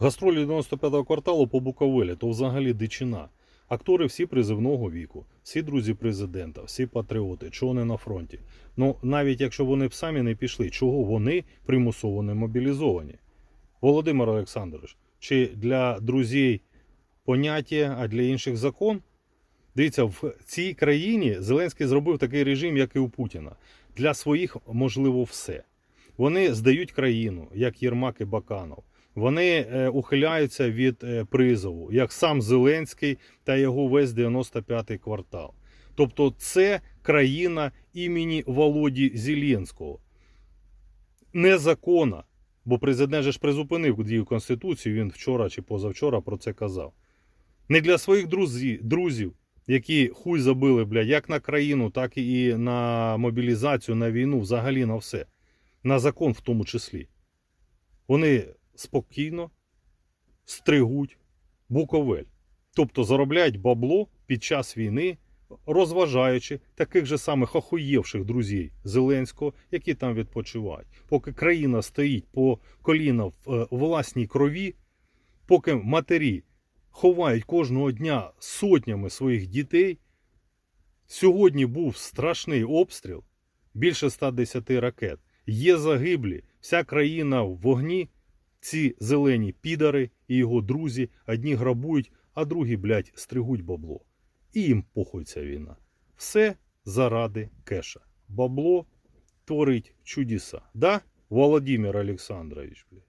Гастролі 95-го кварталу по Буковелі то взагалі дичина. Актори всі призивного віку, всі друзі президента, всі патріоти, чого не на фронті. Ну навіть якщо вони б самі не пішли, чого вони примусово не мобілізовані? Володимир Олександрович, чи для друзів поняття, а для інших закон? Дивіться, в цій країні Зеленський зробив такий режим, як і у Путіна. Для своїх можливо все. Вони здають країну, як Єрмак і Баканов. Вони е, ухиляються від е, призову, як сам Зеленський та його весь 95-й квартал. Тобто, це країна імені Володі Зеленського. Незаконна. Бо президент же ж призупинив дію Конституції, він вчора чи позавчора про це казав. Не для своїх друзів, друзів які хуй забили, блядь, як на країну, так і на мобілізацію, на війну, взагалі на все. На закон в тому числі. Вони спокійно стригуть Буковель. Тобто заробляють бабло під час війни, розважаючи таких же самих охуєвших друзів Зеленського, які там відпочивають. Поки країна стоїть по коліна в е, власній крові, поки матері ховають кожного дня сотнями своїх дітей. Сьогодні був страшний обстріл, більше 110 ракет. Є загиблі, вся країна в вогні. Ці зелені підари і його друзі одні грабують, а другі, блядь, стригуть бабло. І їм похуй війна. Все заради кеша. Бабло творить чудеса. Да, Володимир Олександрович, блядь?